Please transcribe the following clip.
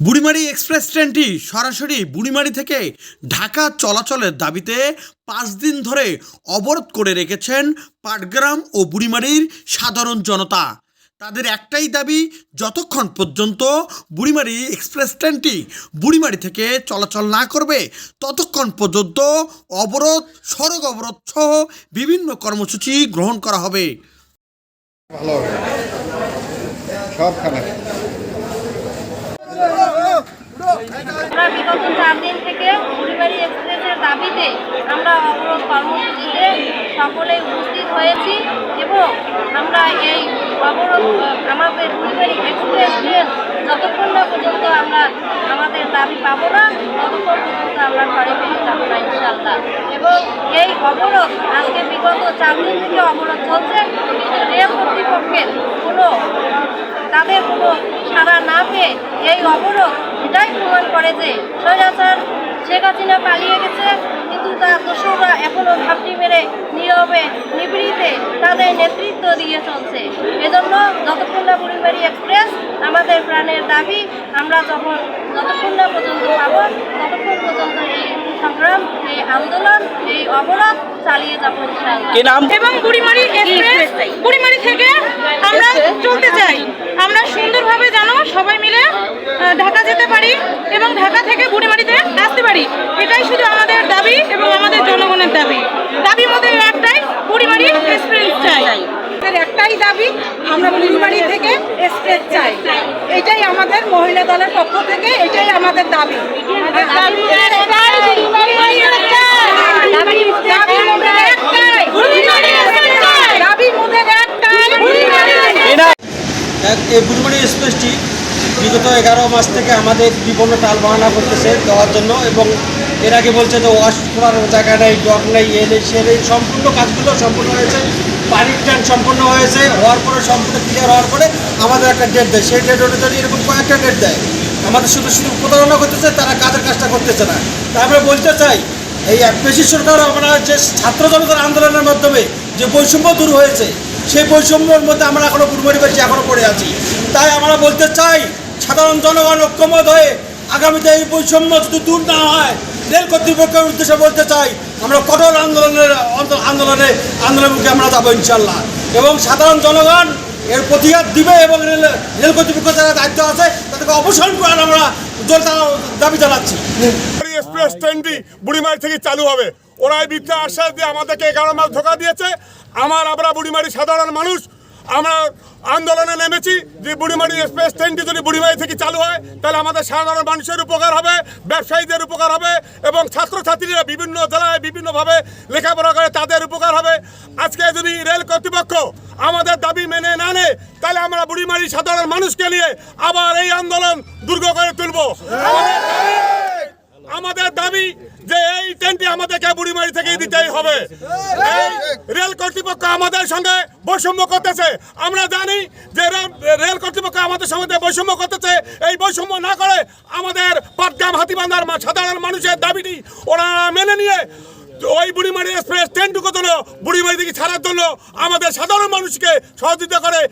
Burimari express ট্রেনটি সরাসরি বুড়িমারি থেকে ঢাকা চলাচলের দাবিতে পাঁচ দিন ধরে অবরোধ করে রেখেছেন পাটগ্রাম ও বুড়িমারির সাধারণ জনতা। তাদের একটাই দাবি যতক্ষণ পর্যন্ত বুড়িমারি এক্সপ্রেস ট্রেনটি বুড়িমারি থেকে চলাচল না করবে ততক্ষণ পর্যন্ত অবরোধ সড়ক অবরোধ সহ বিভিন্ন কর্মসূচি গ্রহণ করা হবে। ভালো সব খাবার বিগত চার দিন থেকে বুড়িবাড়ি এক্সপ্রেসের দাবিতে আমরা অবরোধ কর্মসূচিতে সকলে উপস্থিত হয়েছি এবং আমরা এই অবরোধ আমাদের বুড়িবাড়ি এক্সপ্রেস ট্রেন যতক্ষণ না পর্যন্ত আমরা আমাদের দাবি পাবো না, ততক্ষণ পর্যন্ত আমরা ঘরে ফিরে যাব না ইনশাল্লাহ এবং এই অবরোধ আজকে বিগত চার দিন থেকে অবরোধ চলছে। কিন্তু রেল কর্তৃপক্ষের কোনো, তাদের কোনো সাড়া না পেয়ে এই অবরোধ এটাই প্রমাণ করে যে স্বৈরাচার শেখ হাসিনা পালিয়ে গেছে, কিন্তু তার দোসররা এখনও ঘাপটি মেরে নীরবে তাদের নেতৃত্ব দিয়ে চলছে। এজন্য যতক্ষণ না বুড়িবাড়ি এক্সপ্রেস আমাদের প্রাণের দাবি আমরা যখন যতক্ষণ না পর্যন্ত পাবো ততক্ষণ পর্যন্ত এই সংগ্রাম এই আন্দোলন এই অবরোধ চালিয়ে যাব ইনশাআল্লাহ। এবং বুড়িমারি এক্সপ্রেস বুড়িমারি থেকে আমরা চলতে চাই। আমরা সুন্দরভাবে যেন সবাই মিলে ঢাকা যেতে পারি এবং ঢাকা থেকে বুড়িমারিতে আসতে পারি। এটাই শুধু আমাদের দাবি এবং আমাদের জনগণের দাবি দাবি আমাদের একটাই বুড়িমারি এক্সপ্রেস চাই আমাদের একটাই দাবি। আমরা বুড়িমারি থেকে এক্সপ্রেস চাই। এটাই আমাদের মহিলা দলের পক্ষ থেকে এটাই আমাদের দাবি। এই বুড়িমারি এক্সপ্রেসটি বিগত এগারো মাস থেকে আমাদের বিভিন্ন টাল বাহানা করতেছে দেওয়ার জন্য এবং এর আগে বলছে যে ওয়াশ করার জায়গা নেই ডক নেই এ নেই সে নেই সম্পূর্ণ কাজগুলো সম্পূর্ণ হয়েছে। পানির ট্যাঙ্ক সম্পূর্ণ হয়েছে, হওয়ার পরে সম্পূর্ণ ক্লিয়ার হওয়ার পরে আমাদের একটা ডেট দেয়। সেই ডেট অনুযায়ী এরকম কয়েকটা ডেট দেয়, আমাদের শুধু শুধু প্রতারণা করতেছে তারা কাজের কাজটা করতেছে না। তাই আমরা বলতে চাই, এই পেশি সরকার আমরা যে ছাত্র জনতার আন্দোলনের মাধ্যমে যে বৈষম্য দূর হয়েছে, সেই বৈষম্যের মধ্যে আমরা এখনও বুড়মারি বাড়ি এখনও পড়ে আছি। তাই আমরা বলতে চাই, সাধারণ জনগণ ঐক্যমত হয়ে আগামীতে এই বৈষম্য যদি দূর না হয়, রেল কর্তৃপক্ষের উদ্দেশ্যে বলতে চাই আমরা কঠোর আন্দোলনের আন্দোলনে, আন্দোলনের মুখে আমরা যাব ইনশাল্লাহ। এবং সাধারণ জনগণ এর প্রতিঘাত দিবে এবং রেল রেল কর্তৃপক্ষ যারা দায়িত্ব আছে, তাদেরকে অবসর করার আমরা জোর দাবি জানাচ্ছি। এক্সপ্রেস ট্রেনটি বুড়িমারি থেকে চালু হবে। ওরাই মিথ্যা আশ্বাস দিয়ে আমাদেরকে এগারো মাস ধোকা দিয়েছে। আমার আমরা বুড়িমারি সাধারণ মানুষ আমরা আন্দোলনে নেমেছি, যে বুড়িমারি এক্সপ্রেস ট্রেনটি যদি বুড়িমারি থেকে চালু হয়, তাহলে আমাদের সাধারণ মানুষের উপকার হবে, ব্যবসায়ীদের উপকার হবে, এবং ছাত্রছাত্রীরা বিভিন্ন জেলায় বিভিন্নভাবে লেখাপড়া করে তাদের উপকার হবে। আজকে যদি রেল কর্তৃপক্ষ আমাদের দাবি মেনে না নেয়, তাহলে আমরা বুড়িমারি সাধারণ মানুষকে নিয়ে আবার এই আন্দোলন দুর্গ করে তুলব। আমাদের আমাদের দাবি যে এই ট্রেনটি আমাদেরকে বুড়িমারি থেকে দিতেই হবে। এই রেল কর্তৃপক্ষ আমাদের সঙ্গে বৈষম্য করতেছে। আমরা জানি যে রেল- কর্তৃপক্ষ আমাদের সঙ্গে বৈষম্য করতেছে। এই বৈষম্য না করে আমাদের পাটগ্রাম হাতিবান্ধার সাধারণ মানুষের দাবিটি ওরা মেনে নিয়ে ওই বুড়িমারি এক্সপ্রেস ট্রেনটুকু জন্য, বুড়িমারি থেকে ছাড়ার জন্য আমাদের সাধারণ মানুষকে সহযোগিতা করে।